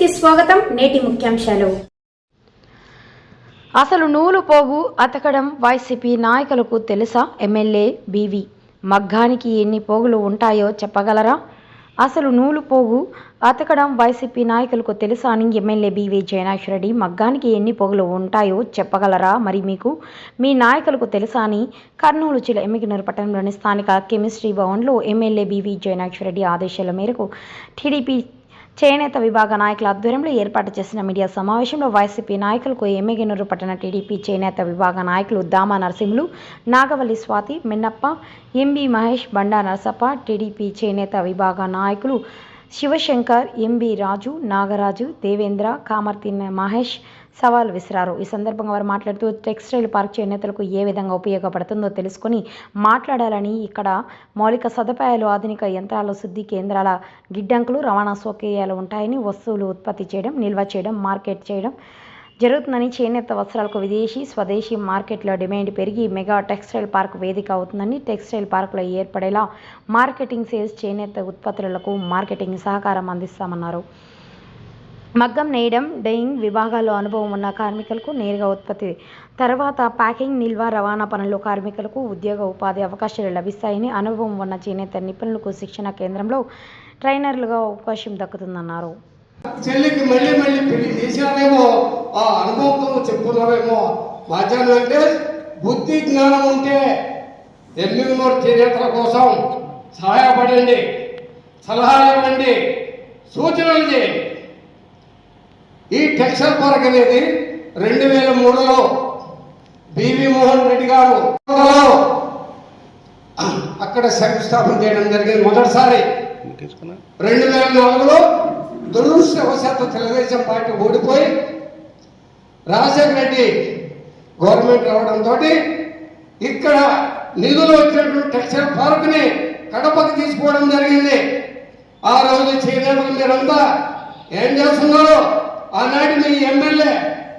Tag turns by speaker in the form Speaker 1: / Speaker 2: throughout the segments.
Speaker 1: కి స్వాగతం నేటి ముఖ్యాంశాలు.
Speaker 2: అసలు నూలు పోగు అతకడం వైసీపీ నాయకులకు తెలుసా? ఎమ్మెల్యే బీవి మగ్గానికి ఎన్ని పోగులు ఉంటాయో చెప్పగలరా? అసలు నూలు పోగు అతకడం వైసీపీ నాయకులకు తెలుసా అని ఎమ్మెల్యే బీవీ జయనాథ్ రెడ్డి మగ్గానికి ఎన్ని పొగులు ఉంటాయో చెప్పగలరా? మరి మీకు మీ నాయకులకు తెలుసా అని కర్నూలు జిల్లా ఎమ్మిగినూరు పట్టణంలోని స్థానిక కెమిస్ట్రీ భవన్లో ఎమ్మెల్యే బీవీ జయనాథ్ రెడ్డి ఆదేశాల మేరకు టీడీపీ చేనేత విభాగ నాయకుల ఆధ్వర్యంలో ఏర్పాటు చేసిన మీడియా సమావేశంలో వైసీపీ నాయకులకు ఎమ్మెగినూరు పట్టణ టీడీపీ చేనేత విభాగ నాయకులు Dama Narasimhulu Nagavalli Swathi Minnappa M B Mahesh Banda Narasappa TDP చేనేత విభాగ నాయకులు శివశంకర్ ఎంబీ రాజు నాగరాజు దేవేంద్ర కామర్తి మహేష్ సవాల్ విసిరారు. ఈ సందర్భంగా వారు మాట్లాడుతూ టెక్స్టైల్ పార్క్ చేనేతలకు ఏ విధంగా ఉపయోగపడుతుందో తెలుసుకొని మాట్లాడాలని ఇక్కడ మౌలిక సదుపాయాలు ఆధునిక యంత్రాల శుద్ధి కేంద్రాల గిడ్డంకులు రవాణా సౌకర్యాలు ఉంటాయని వస్తువులు ఉత్పత్తి చేయడం నిల్వ చేయడం మార్కెట్ చేయడం జరుగుతుందని చేనేత వస్త్రాలకు విదేశీ స్వదేశీ మార్కెట్లో డిమాండ్ పెరిగి మెగా టెక్స్టైల్ పార్క్ వేదిక అవుతుందని టెక్స్టైల్ పార్కులో ఏర్పడేలా మార్కెటింగ్ సేల్స్ చేనేత ఉత్పత్తులకు మార్కెటింగ్ సహకారం అందిస్తామన్నారు. మగ్గం నేయడం డైయింగ్ విభాగాల్లో అనుభవం ఉన్న కార్మికులకు నేరుగా ఉత్పత్తి. తర్వాత ప్యాకింగ్ నిల్వ రవాణా పనుల్లో కార్మికులకు ఉద్యోగ ఉపాధి అవకాశాలు లభిస్తాయని అనుభవం ఉన్న చేనేత నిపుణులకు శిక్షణ కేంద్రంలో ట్రైనర్లుగా అవకాశం దక్కుతుందన్నారు.
Speaker 3: చెల్లికి మళ్ళీ మళ్ళీ పెళ్ళి చేశారేమో ఆ అనుభవంతో చెప్పుకున్నామేమో మాధ్యాహ్నం అంటే బుద్ధి జ్ఞానం ఉంటే ఎనిమిది చేనేతల కోసం సహాయపడండి సలహాలు ఇవ్వండి సూచనలు చేయండి. టెక్స్టైల్ పార్క్ అనేది రెండు వేల మూడులో బివి మోహన్ రెడ్డి గారు అక్కడ శంకుస్థాపన చేయడం జరిగింది. మొదటిసారి రెండు వేల నాలుగులో దురదృష్టవశాత్తు తెలుగుదేశం పార్టీ ఓడిపోయి రాజశేఖర రెడ్డి గవర్నమెంట్ రావడంతో ఇక్కడ నిధులు వచ్చినటువంటి టెక్స్టైల్ పార్క్ని కడపకి తీసుకోవడం జరిగింది. ఆ రోజు చేనేతలు మీరంతా ఏం చేస్తున్నారు? ఆనాటి మీ ఎమ్మెల్యే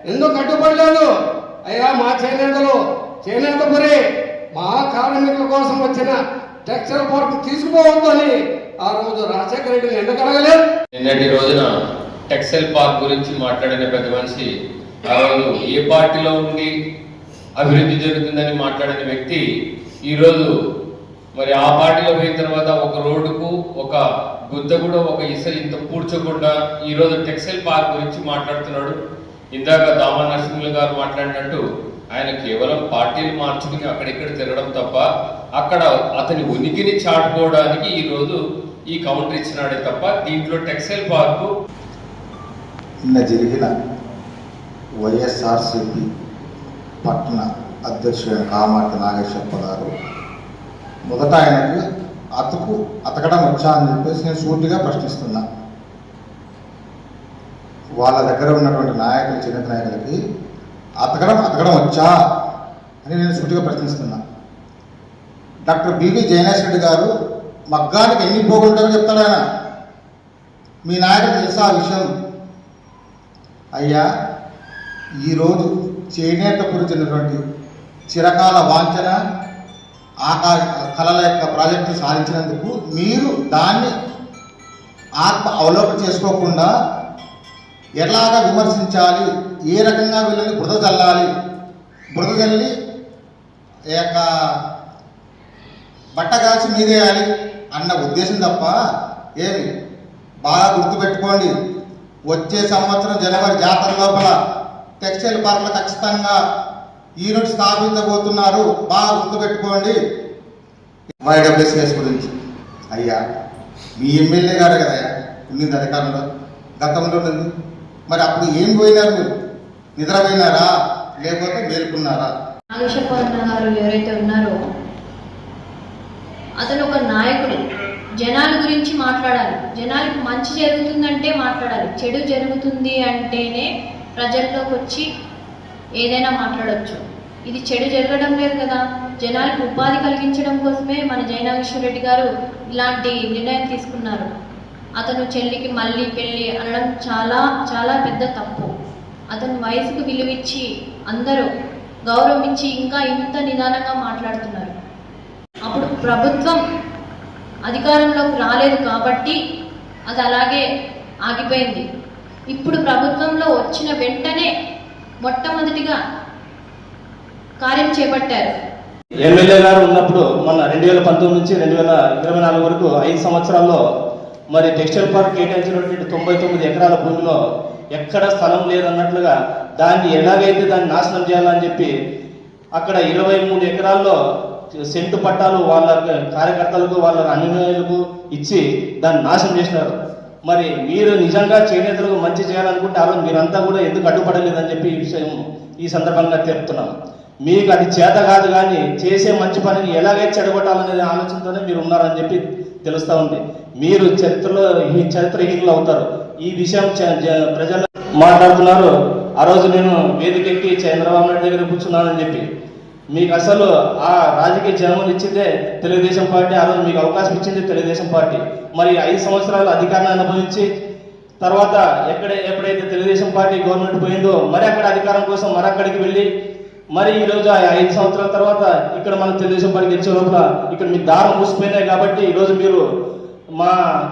Speaker 3: ఎందుకు కట్టుబడలేదు? అయ్యా మా చేనేతలు చేనేత పురి మా కార్మికుల కోసం వచ్చిన టెక్స్టైల్ పార్క్ తీసుకుపోవద్దని ఆ రోజు రాజశేఖర రెడ్డిని ఎందుకు అడగలేదు?
Speaker 4: నిన్నటి రోజున టెక్స్టైల్ పార్క్ గురించి మాట్లాడిన పెద్ద మనిషి ఆ రోజు ఏ పార్టీలో ఉండి అభివృద్ధి జరుగుతుందని మాట్లాడిన వ్యక్తి ఈరోజు మరి ఆ పార్టీలో పోయిన తర్వాత ఒక రోడ్డుకు ఒక గుద్ద కూడా ఒక ఇసరి ఇంత పూడ్చకుండా ఈరోజు టెక్స్టైల్ పార్క్ గురించి మాట్లాడుతున్నాడు. ఇందాక దామా నరసింహులు గారు మాట్లాడినట్టు ఆయన కేవలం పార్టీలు మార్చుకుని అక్కడిక్కడ తిరగడం తప్ప అక్కడ అతని ఉనికిని చాటుకోవడానికి ఈరోజు ఈ కౌంటర్ ఇచ్చినాడే తప్ప దీంట్లో టెక్స్టైల్ పార్కు
Speaker 5: నిన్న జరిగిన వైఎస్ఆర్సిపి పట్టణ అధ్యక్షుడైన కామాటి నాగేశ్వరప్ప గారు మొదట ఆయనకు అతకు అతకడం వచ్చా అని చెప్పేసి నేను సూటిగా ప్రశ్నిస్తున్నా. వాళ్ళ దగ్గర ఉన్నటువంటి నాయకులు చిన్న నాయకులకి అతకడం అతకడం వచ్చా అని నేను సూటిగా ప్రశ్నిస్తున్నా. డాక్టర్ బివి జయనేష్ రెడ్డి గారు మగ్గానికి ఎన్ని పోగొట్టారో చెప్తాడు ఆయన. మీ నాయకుడు తెలుసా ఆ విషయం? అయ్యా ఈరోజు చేనేత చెందినటువంటి చిరకాల వాంఛన ఆకాశ కళల యొక్క ప్రాజెక్టు సాధించినందుకు మీరు దాన్ని ఆత్మ అవలోకం చేసుకోకుండా ఎలాగా విమర్శించాలి ఏ రకంగా వీళ్ళని బురద చల్లాలి బురద చల్లి ఈ యొక్క బట్ట కాల్చి మీదేయాలి అన్న ఉద్దేశం తప్ప ఏమి? బాగా గుర్తుపెట్టుకోండి. వచ్చే సంవత్సరం జనవరి జాతర లోపల టెక్స్టైల్ పార్కులు ఖచ్చితంగా ఈరోజు స్థాపించబోతున్నారు. బాగా గుర్తుపెట్టుకోండి. వైడబ్ల్యూసిఎస్ గురించి. అయ్యా మీ ఎమ్మెల్యే గారు కదా ఉన్నింది అధికారంలో. గతంలో ఉన్నది. మరి అప్పుడు ఏం పోయినారు మీరు? నిద్రపోయినారా లేకపోతే మేల్కొన్నారా?
Speaker 6: నాగేశ్వరపర్ణ గారు ఎవరైతే ఉన్నారో అతను ఒక నాయకుడు. జనాల గురించి మాట్లాడాలి. జనాలకు మంచి జరుగుతుందంటే మాట్లాడాలి. చెడు జరుగుతుంది అంటేనే ప్రజల్లోకి వచ్చి ఏదైనా మాట్లాడవచ్చు ఇది చెడు జరగడం లేదు కదా. జనాలకు ఉపాధి కలిగించడం కోసమే మన జయనాగేశ్వర రెడ్డి గారు ఇలాంటి నిర్ణయం తీసుకున్నారు. అతను చెల్లికి మళ్ళీ పెళ్ళి అనడం చాలా చాలా పెద్ద తప్పు. అతను వయసుకు విలువిచ్చి అందరూ గౌరవం ఇచ్చి ఇంకా ఇంత నిదానంగా మాట్లాడుతున్నారు. అప్పుడు ప్రభుత్వం అధికారంలోకి రాలేదు కాబట్టి అది అలాగే ఆగిపోయింది. ఇప్పుడు ప్రభుత్వంలో వచ్చిన వెంటనే మొట్టమొదటిగా కార్యం చేపట్టారు.
Speaker 7: ఎమ్మెల్యే గారు ఉన్నప్పుడు మన రెండు వేల పంతొమ్మిది నుంచి రెండు వేల ఇరవై నాలుగు వరకు ఐదు సంవత్సరాల్లో మరి టెక్స్టైల్ పార్క్ కేటాయించినటువంటి తొంభై తొమ్మిది ఎకరాల భూమిలో ఎక్కడ స్థలం లేదన్నట్లుగా దాన్ని ఎలాగైతే దాన్ని నాశనం చేయాలని చెప్పి అక్కడ ఇరవై మూడు ఎకరాల్లో సెంటు పట్టాలు వాళ్ళ కార్యకర్తలకు వాళ్ళ అనుయాయులకు ఇచ్చి దాన్ని నాశనం చేసినారు. మరి మీరు నిజంగా చేనేతలకు మంచి చేయాలనుకుంటే ఆ రోజు మీరంతా కూడా ఎందుకు అడ్డుపడలేదని చెప్పి ఈ విషయం ఈ సందర్భంగా తెలుపుతున్నాం మీకు అది చేత కాదు కానీ చేసే మంచి పనిని ఎలాగైతే చెడగొట్టాలనే ఆలోచనతోనే మీరు ఉన్నారని చెప్పి తెలుస్తూ ఉంది. మీరు చరిత్రలో ఈ చరిత్రహీనులు అవుతారు. ఈ విషయం ప్రజలు మాట్లాడుతున్నారు. ఆ రోజు నేను వేదికెక్కి చంద్రబాబు నాయుడు దగ్గర కూర్చున్నానని చెప్పి. మీకు అసలు ఆ రాజకీయ జన్మలు ఇచ్చిందే తెలుగుదేశం పార్టీ ఆ రోజు మీకు అవకాశం ఇచ్చింది తెలుగుదేశం పార్టీ. మరి ఐదు సంవత్సరాలు అధికారాన్ని అనుభవించి తర్వాత ఎక్కడ ఎప్పుడైతే తెలుగుదేశం పార్టీ గవర్నమెంట్ పోయిందో మరి అక్కడ అధికారం కోసం మరి అక్కడికి వెళ్ళి మరి ఈ రోజు ఆ ఐదు సంవత్సరాల తర్వాత ఇక్కడ మన తెలుగుదేశం పార్టీ గెలిచే లోపల ఇక్కడ మీ దారం మూసిపోయినాయి కాబట్టి ఈరోజు మీరు మా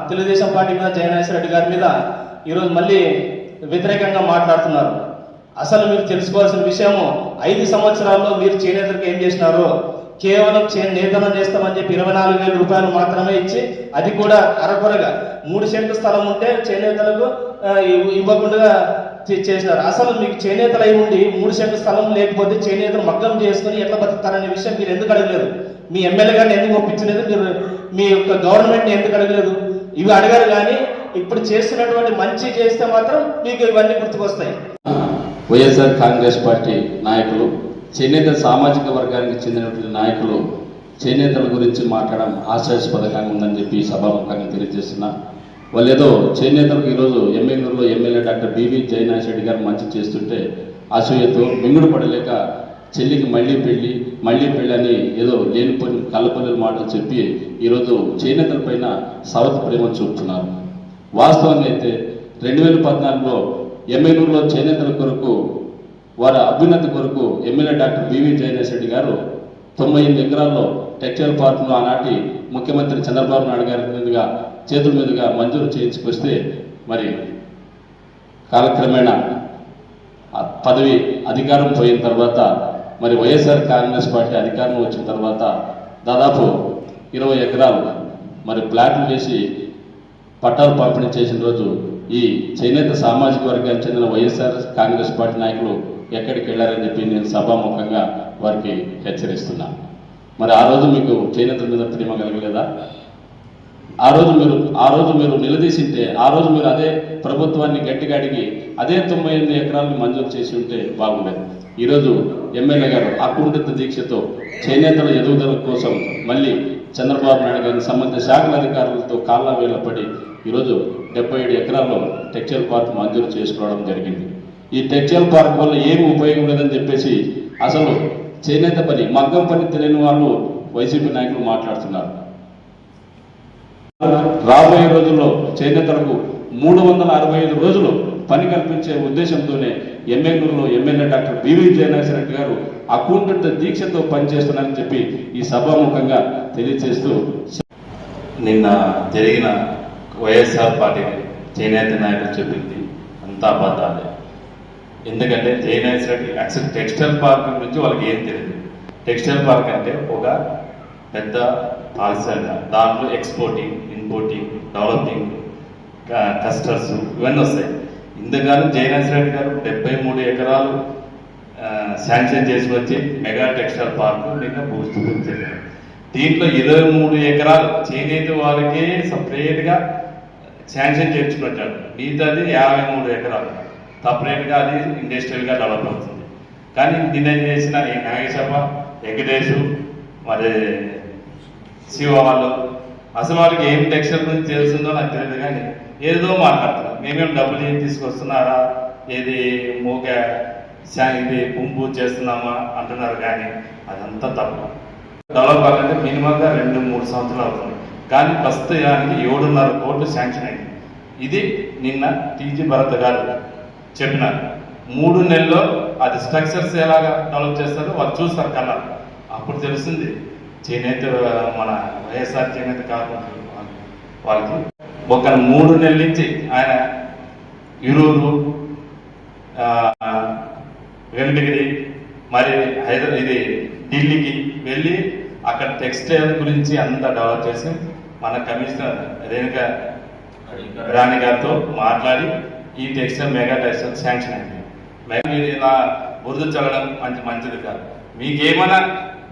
Speaker 7: తెలుగుదేశం పార్టీ మీద జయనాథ్ రెడ్డి గారి మీద ఈరోజు మళ్ళీ వ్యతిరేకంగా మాట్లాడుతున్నారు. అసలు మీరు తెలుసుకోవాల్సిన విషయము ఐదు సంవత్సరాల్లో మీరు చేనేతలకు ఏం చేసినారో? కేవలం చే నేతనం చేస్తామని చెప్పి ఇరవై నాలుగు వేల రూపాయలు మాత్రమే ఇచ్చి అది కూడా అరకొరగా. మూడు సెంట్ల స్థలం ఉంటే చేనేతలకు ఇవ్వకుండా చే- చేసినారు. అసలు మీకు చేనేతలు అయి ఉండి మూడు సెంట్ల స్థలం లేకపోతే చేనేతలు మగ్గం చేసుకుని ఎట్లా బతుకుతారనే విషయం మీరు ఎందుకు అడగలేదు? మీ ఎమ్మెల్యే గారిని ఎందుకు ఒప్పించలేదు? మీరు మీ యొక్క గవర్నమెంట్ని ఎందుకు అడగలేదు? ఇవి అడగారు కానీ ఇప్పుడు చేస్తున్నటువంటి మంచి చేస్తే మాత్రం మీకు ఇవన్నీ గుర్తుకొస్తాయి.
Speaker 8: వైఎస్ఆర్ కాంగ్రెస్ పార్టీ నాయకులు చేనేత సామాజిక వర్గానికి చెందినటువంటి నాయకులు చేనేతల గురించి మాట్లాడడం ఆశాస్పదకంగా ఉందని చెప్పి సభాముఖంగా తెలియజేస్తున్నా. వాళ్ళు ఏదో చేనేతలకు ఈరోజు ఎమ్మెల్యేలో MLA doctor B V Jayanath Reddy garu మంచి చేస్తుంటే అసూయతో మింగుడు పడలేక చెల్లికి మళ్ళీ పెళ్ళి మళ్ళీ పెళ్ళి అని ఏదో లేనిపోయిన కళ్ళపల్లి మాటలు చెప్పి ఈరోజు చేనేతల పైన సవత్ ప్రేమ చూపుతున్నారు. వాస్తవంగా అయితే రెండు వేల పద్నాలుగులో ఎమ్మెల్యేలో చేనేతల కొరకు వారి అభ్యున్నతి కొరకు MLA doctor B V Jayanesh Reddy garu తొంభై ఎనిమిది ఎకరాల్లో టెక్స్టైల్ పార్క్లో ఆనాటి ముఖ్యమంత్రి చంద్రబాబు నాయుడు గారి మీదుగా చేతుల మీదుగా మంజూరు చేయించుకొస్తే మరి కాలక్రమేణా పదవి అధికారం పోయిన తర్వాత మరి వైఎస్ఆర్ కాంగ్రెస్ పార్టీ అధికారం వచ్చిన తర్వాత దాదాపు ఇరవై ఎకరాలు మరి ప్లాట్లు వేసి పట్టాలు పంపిణీ చేసిన రోజు ఈ చేనేత సామాజిక వర్గానికి చెందిన వైఎస్ఆర్ కాంగ్రెస్ పార్టీ నాయకులు ఎక్కడికి వెళ్ళారని చెప్పి నేను సభాముఖంగా వారికి హెచ్చరిస్తున్నా. మరి ఆ రోజు మీకు చేనేత మీద ప్రేమ కలగలేదా? ఆ రోజు మీరు ఆ రోజు మీరు నిలదీసింటే ఆ రోజు మీరు అదే ప్రభుత్వాన్ని గట్టిగా అడిగి అదే తొంభై ఎనిమిది ఎకరాలను మంజూరు చేసి ఉంటే బాగుండేది. ఈరోజు ఎమ్మెల్యే గారు అకుంఠిత దీక్షతో చేనేతల ఎదుగుదల కోసం మళ్ళీ చంద్రబాబు నాయుడు గారిని సంబంధిత శాఖల అధికారులతో కాళ్ళ వేలపడి ఈరోజు డెబ్బై ఏడు ఎకరాల్లో టెక్స్టైల్ పార్క్ మంజూరు చేసుకోవడం జరిగింది. ఈ టెక్స్టైల్ పార్క్ వల్ల ఏమి ఉపయోగం లేదని చెప్పేసి అసలు చేనేత పని మగ్గం పని తెలియని వాళ్ళు వైసీపీ నాయకులు మాట్లాడుతున్నారు. రాబోయే రోజుల్లో చేనేతలకు మూడు వందల అరవై ఐదు రోజులు పని కల్పించే ఉద్దేశంతోనే ఎమ్మెల్యేలో MLA doctor B V Jayanath Reddy garu అకుంఠిత దీక్షతో పనిచేస్తున్నారని చెప్పి ఈ సభాముఖంగా తెలియజేస్తూ
Speaker 9: నిన్న జరిగిన వైఎస్ఆర్ పార్టీ చేనేత నాయకులు చెప్పింది అంతా అబద్ధాలే. ఎందుకంటే చేనేత రెడ్డి యాక్చువల్ టెక్స్టైల్ పార్క్ గురించి వాళ్ళకి ఏం తెలియదు టెక్స్టైల్ పార్క్ అంటే ఒక పెద్ద పారిశ్రామిక దాంట్లో ఎక్స్పోర్టింగ్ ఇంపోర్టింగ్ డెవలపింగ్ కస్టర్స్ ఇవన్నీ వస్తాయి. ఇంతకాలం జయనాథ్ రెడ్డి గారు డెబ్బై మూడు ఎకరాలు శాంక్షన్ చేసి వచ్చి మెగా టెక్స్టైల్ పార్క్ నిన్న భూస్థితం దీంట్లో ఇరవై మూడు ఎకరాలు చేనేత వాళ్ళకే సపరేట్గా శాంక్షన్ చేర్చుకొచ్చాడు మిగతాది యాభై మూడు ఎకరాలు. సపరేట్గా అది ఇండస్ట్రియల్గా డెవలప్ అవుతుంది. కానీ నిన్న చేసిన ఈ నాగేశప్ప వెంకటేశు మరి శివ వాళ్ళు అసలు వాళ్ళకి ఏం టెక్స్టైల్ గురించి తెలుస్తుందో నాకు తెలియదు కానీ ఏదో మాట్లాడతారు మేమేం డబ్బులు ఏం తీసుకొస్తున్నారా? ఏది మూక ఇది పుంపు చేస్తున్నామా అంటున్నారు కానీ అదంతా తప్పు. డెవలప్ అవ్వాలంటే మినిమంగా రెండు మూడు సంవత్సరాలు అవుతుంది. కానీ ప్రస్తుతానికి ఏడున్నర కోట్లు శాంక్షన్ అయింది. ఇది నిన్న టీజీ భరత్ గారు చెప్పినారు. మూడు నెలల్లో అది స్ట్రక్చర్స్ ఎలాగా డెవలప్ చేస్తారో వాళ్ళు చూస్తారు కన్నా అప్పుడు తెలుస్తుంది చేనేత మన వైఎస్ఆర్ చేనేత కార్మికులు వాళ్ళకి ఒక మూడు నెలల నుంచి ఆయన ఇరూరు ఆ, మరి హైదరాబాద్ ఇది ఢిల్లీకి వెళ్ళి అక్కడ టెక్స్టైల్ గురించి అంతా డెవలప్ చేసి మన కమిషనర్ రేణుక రాణి గారితో మాట్లాడి ఈ టెక్స్టైల్ మెగా టెక్స్టైల్ శాంక్షన్ అయింది. మీరు ఇలా బురద చల్లడం మంచి మంచిది కాదు. మీకేమైనా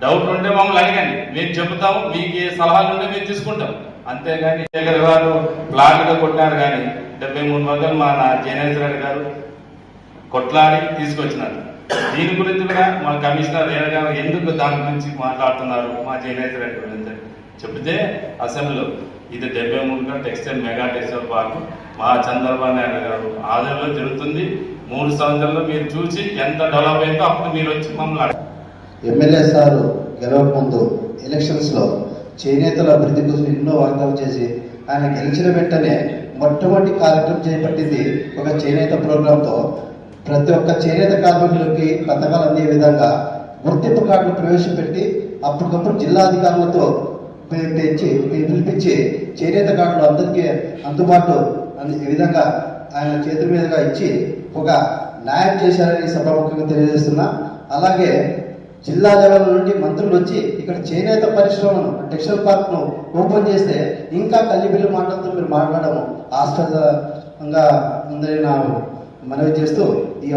Speaker 9: డౌట్ ఉంటే మమ్మల్ని అడగండి. మేము చెబుతాము మీకు ఏ సలహాలు ఉంటే మేము తీసుకుంటాం. అంతేగాని శేఖర్ గారు ప్లాట్గా కొట్టినారు కానీ డెబ్బై మూడు వందలు మా నా జయనేశ్వర రెడ్డి గారు కొట్లాడి తీసుకొచ్చినారు. దీని గురించి కూడా మన కమిషనర్ రేణ గారు ఎందుకు దాని గురించి మాట్లాడుతున్నారు మా జయనేశ్వర రెడ్డి గురించి చెప్తే అసెంబ్లీలో ఇది డెబ్బై మూడుగా టెక్స్టైల్ మెగా టెక్స్టైల్ పార్క్. మా చంద్రబాబు నాయుడు గారు ఆధ్వర్యంలో జరుగుతుంది. మూడు సంవత్సరాల్లో మీరు చూసి ఎంత డెవలప్ అయిందో అప్పుడు మీరు వచ్చి మమ్మల్ని
Speaker 10: ఎమ్మెల్యే సారు గెలవక ముందు ఎలక్షన్స్లో చేనేతల అభివృద్ధి కోసం ఎన్నో వాగ్దానం చేసి ఆయన గెలిచిన వెంటనే మొట్టమొదటి కార్యక్రమం చేపట్టింది ఒక చేనేత ప్రోగ్రాంతో. ప్రతి ఒక్క చేనేత కార్మికులకి పథకాలు అందే విధంగా గుర్తింపు కార్డులు ప్రవేశపెట్టి అప్పటికప్పుడు జిల్లా అధికారులతో తెచ్చి పిలిపించి చేనేత కార్డులు అందరికీ అందుబాటులో అంది- ఈ విధంగా ఆయన చేతుల మీదుగా ఇచ్చి ఒక న్యాయం చేశారని సభాముఖంగా తెలియజేస్తున్నా. అలాగే జిల్లా లెవెల్ నుండి మంత్రులు వచ్చి ఇక్కడ చేనేత పరిశ్రమను టెక్స్టైల్ పార్క్ను ఓపెన్ చేస్తే ఇంకా కల్లిబిల్లి మాటలతో మీరు మాట్లాడము. ఆశ్చర్యంగా ఉందని నా మనవి చేస్తూ ఈ